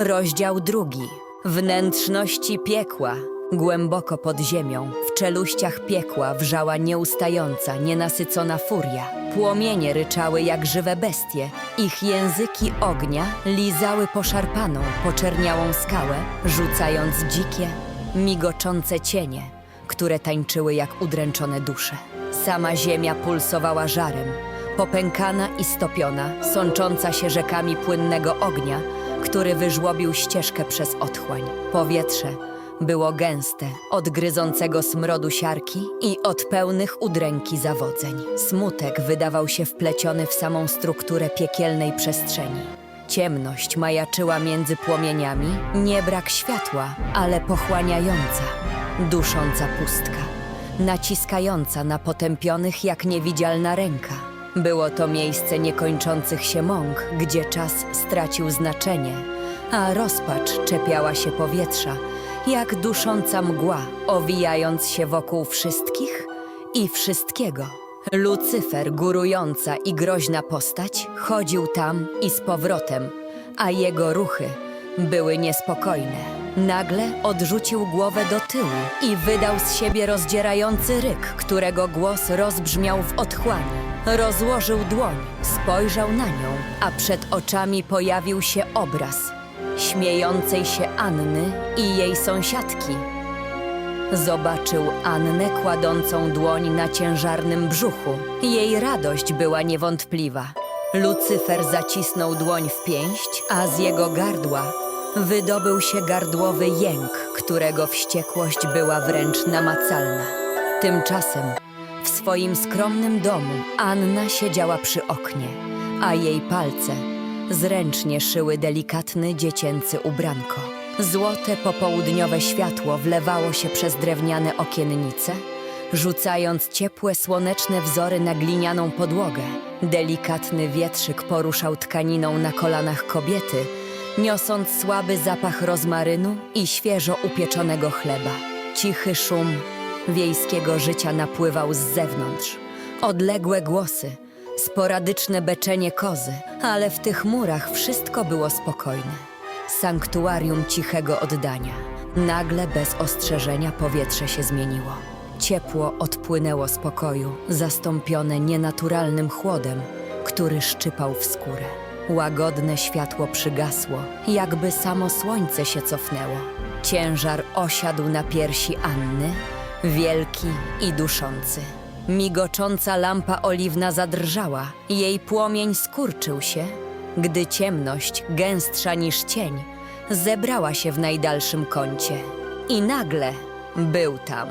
Rozdział drugi. Wnętrzności piekła. Głęboko pod ziemią, w czeluściach piekła wrzała nieustająca, nienasycona furia. Płomienie ryczały jak żywe bestie. Ich języki ognia lizały poszarpaną, poczerniałą skałę, rzucając dzikie, migoczące cienie, które tańczyły jak udręczone dusze. Sama ziemia pulsowała żarem, popękana i stopiona, sącząca się rzekami płynnego ognia, który wyżłobił ścieżkę przez otchłań. Powietrze było gęste, od gryzącego smrodu siarki i od pełnych udręki zawodzeń. Smutek wydawał się wpleciony w samą strukturę piekielnej przestrzeni. Ciemność majaczyła między płomieniami, nie brak światła, ale pochłaniająca, dusząca pustka, naciskająca na potępionych jak niewidzialna ręka. Było to miejsce niekończących się mąk, gdzie czas stracił znaczenie, a rozpacz czepiała się powietrza, jak dusząca mgła, owijając się wokół wszystkich i wszystkiego. Lucyfer, górująca i groźna postać, chodził tam i z powrotem, a jego ruchy były niespokojne. Nagle odrzucił głowę do tyłu i wydał z siebie rozdzierający ryk, którego głos rozbrzmiał w otchłani. Rozłożył dłoń, spojrzał na nią, a przed oczami pojawił się obraz śmiejącej się Anny i jej sąsiadki. Zobaczył Annę kładącą dłoń na ciężarnym brzuchu. Jej radość była niewątpliwa. Lucyfer zacisnął dłoń w pięść, a z jego gardła wydobył się gardłowy jęk, którego wściekłość była wręcz namacalna. Tymczasem swoim skromnym domu Anna siedziała przy oknie, a jej palce zręcznie szyły delikatny dziecięcy ubranko. Złote popołudniowe światło wlewało się przez drewniane okiennice, rzucając ciepłe słoneczne wzory na glinianą podłogę. Delikatny wietrzyk poruszał tkaniną na kolanach kobiety, niosąc słaby zapach rozmarynu i świeżo upieczonego chleba. Cichy szum wiejskiego życia napływał z zewnątrz. Odległe głosy, sporadyczne beczenie kozy, ale w tych murach wszystko było spokojne. Sanktuarium cichego oddania. Nagle bez ostrzeżenia powietrze się zmieniło. Ciepło odpłynęło z pokoju, zastąpione nienaturalnym chłodem, który szczypał w skórę. Łagodne światło przygasło, jakby samo słońce się cofnęło. Ciężar osiadł na piersi Anny, wielki i duszący. Migocząca lampa oliwna zadrżała, jej płomień skurczył się, gdy ciemność, gęstsza niż cień, zebrała się w najdalszym kącie. I nagle był tam.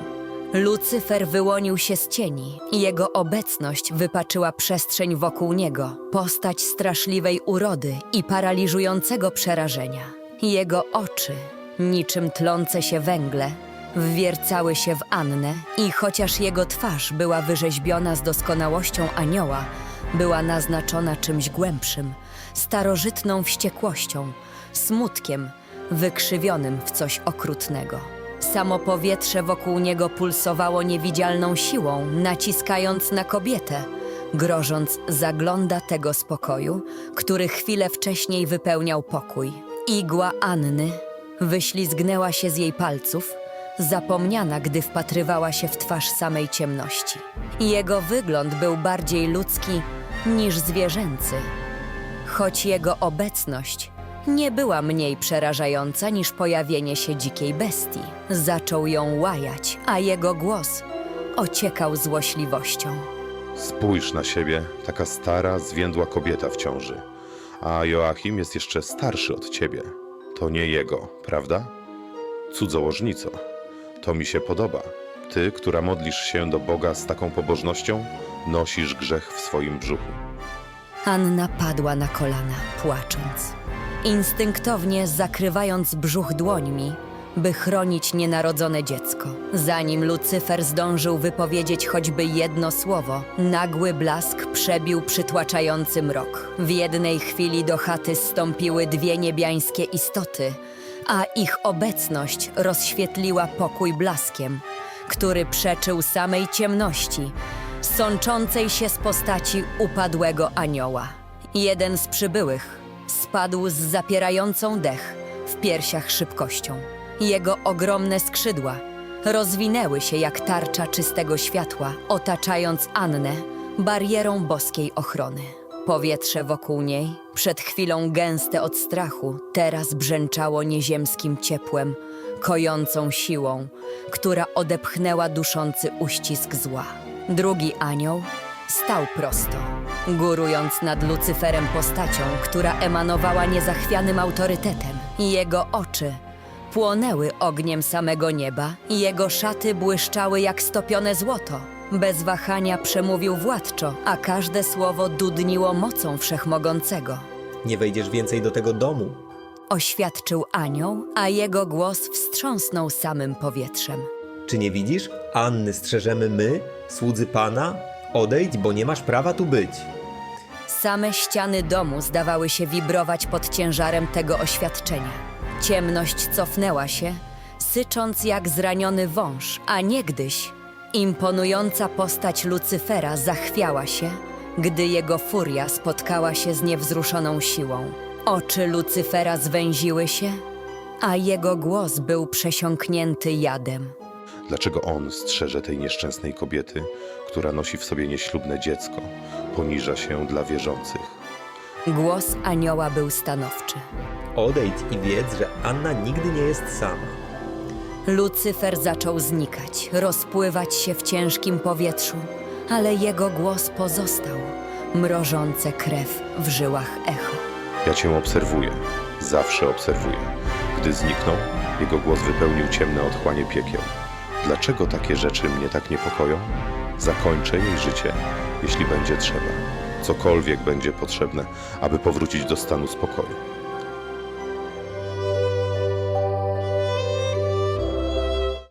Lucyfer wyłonił się z cieni. Jego obecność wypaczyła przestrzeń wokół niego, postać straszliwej urody i paraliżującego przerażenia. Jego oczy, niczym tlące się węgle, wwiercały się w Annę i chociaż jego twarz była wyrzeźbiona z doskonałością anioła, była naznaczona czymś głębszym, starożytną wściekłością, smutkiem wykrzywionym w coś okrutnego. Samo powietrze wokół niego pulsowało niewidzialną siłą, naciskając na kobietę, grożąc zagląda tego spokoju, który chwilę wcześniej wypełniał pokój. Igła Anny wyślizgnęła się z jej palców, zapomniana, gdy wpatrywała się w twarz samej ciemności. Jego wygląd był bardziej ludzki niż zwierzęcy, choć jego obecność nie była mniej przerażająca niż pojawienie się dzikiej bestii. Zaczął ją łajać, a jego głos ociekał złośliwością. Spójrz na siebie, taka stara, zwiędła kobieta w ciąży. A Joachim jest jeszcze starszy od ciebie. To nie jego, prawda? Cudzołożnico. To mi się podoba. Ty, która modlisz się do Boga z taką pobożnością, nosisz grzech w swoim brzuchu. Anna padła na kolana, płacząc. Instynktownie zakrywając brzuch dłońmi, by chronić nienarodzone dziecko. Zanim Lucyfer zdążył wypowiedzieć choćby jedno słowo, nagły blask przebił przytłaczający mrok. W jednej chwili do chaty zstąpiły dwie niebiańskie istoty, a ich obecność rozświetliła pokój blaskiem, który przeczył samej ciemności, sączącej się z postaci upadłego anioła. Jeden z przybyłych spadł z zapierającą dech, piersiach szybkością. Jego ogromne skrzydła rozwinęły się jak tarcza czystego światła, otaczając Annę barierą boskiej ochrony. Powietrze wokół niej, przed chwilą gęste od strachu, teraz brzęczało nieziemskim ciepłem, kojącą siłą, która odepchnęła duszący uścisk zła. Drugi anioł stał prosto, górując nad Lucyferem postacią, która emanowała niezachwianym autorytetem. Jego oczy płonęły ogniem samego nieba jego szaty błyszczały jak stopione złoto. Bez wahania przemówił władczo, a każde słowo dudniło mocą wszechmogącego. Nie wejdziesz więcej do tego domu. Oświadczył anioł, a jego głos wstrząsnął samym powietrzem. Czy nie widzisz? Anny strzeżemy my, słudzy Pana? Odejdź, bo nie masz prawa tu być. Same ściany domu zdawały się wibrować pod ciężarem tego oświadczenia. Ciemność cofnęła się, sycząc jak zraniony wąż, a niegdyś imponująca postać Lucyfera zachwiała się, gdy jego furia spotkała się z niewzruszoną siłą. Oczy Lucyfera zwęziły się, a jego głos był przesiąknięty jadem. Dlaczego on strzeże tej nieszczęsnej kobiety, która nosi w sobie nieślubne dziecko, poniża się dla wierzących? Głos anioła był stanowczy. Odejdź i wiedz, że Anna nigdy nie jest sama. Lucyfer zaczął znikać, rozpływać się w ciężkim powietrzu, ale jego głos pozostał, mrożące krew w żyłach echo. Ja cię obserwuję, zawsze obserwuję. Gdy zniknął, jego głos wypełnił ciemne otchłanie piekieł. Dlaczego takie rzeczy mnie tak niepokoją? Zakończę jej życie, jeśli będzie trzeba. Cokolwiek będzie potrzebne, aby powrócić do stanu spokoju.